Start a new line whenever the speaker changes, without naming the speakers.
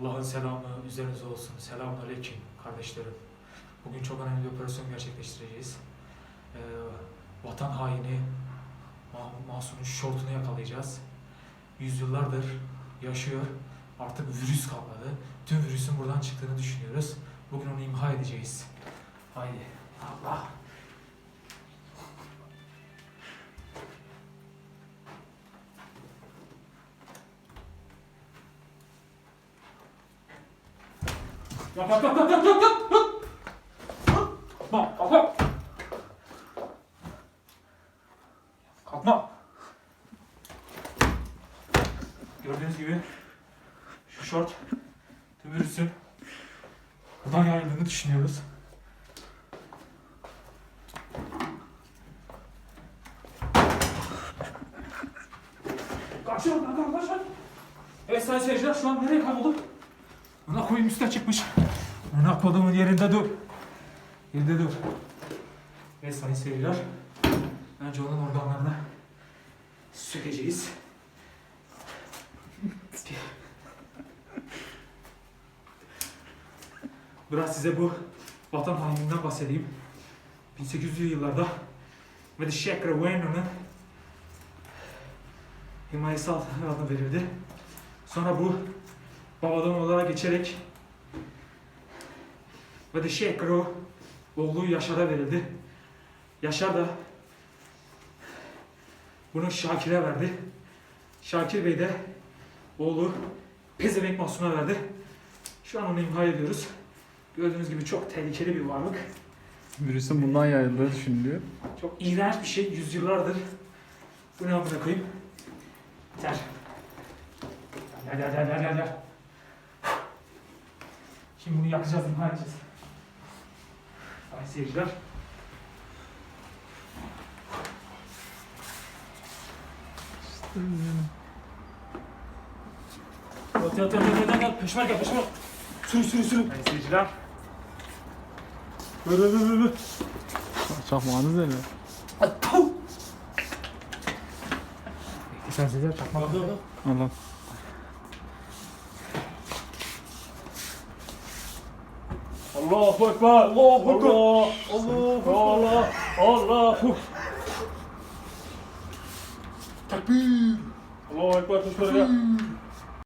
Allah'ın selamı üzerinize olsun. Selamun aleyküm kardeşlerim. Bugün çok önemli bir operasyon gerçekleştireceğiz. Ee, vatan haini Ma- Masum'un şortunu yakalayacağız. Yüzyıllardır yaşıyor. Artık virüs kalmadı. Tüm virüsün buradan çıktığını düşünüyoruz. Bugün onu imha edeceğiz. Haydi. Allah. Yap yap yap yap yap yap yap. Kalkma kalkma. Kalkma. Gördüğünüz gibi şu şort tüm virüsün buradan yayıldığını düşünüyoruz. Kaçıyorum arkadaşlar. Evet sayın seyirciler şu an nereye kaybolduk? Ana koyun üstüne çıkmış. Ana kodumun yerinde dur. Yerinde dur. Evet sayın seyirciler. Önce onun organlarını sökeceğiz. Biraz size bu vatan haininden bahsedeyim. 1800'lü yıllarda ve Sheikh Raweno'nun himayesi altına verildi. Sonra bu babadan olarak geçerek de Sheikh Raw oğlu Yaşar'a verildi. Yaşar da bunu Şakir'e verdi. Şakir Bey de oğlu Pezevenk Mahsun'a verdi. Şu an onu imha ediyoruz. Gördüğünüz gibi çok tehlikeli bir varlık.
Virüsün bundan yayıldığı düşünülüyor.
Çok iğrenç bir şey. Yüzyıllardır. Bu ne amına koyayım? Gel gel gel gel gel gel. Şimdi bunu yakacağız, imha edeceğiz. Ay seyirciler. Yat yat yat yat yat yat. Peşmer gel peşmer. Sürü sürü sürü. Ay seyirciler. Böyle böyle böyle.
Çakmağınız ne?
Atau. Sen sizler çakmak.
Allah.
Allahu Ekber. Allahu Ekber. Allah. Allah. Allahu. Tekbir. Allahu Ekber. Tekbir.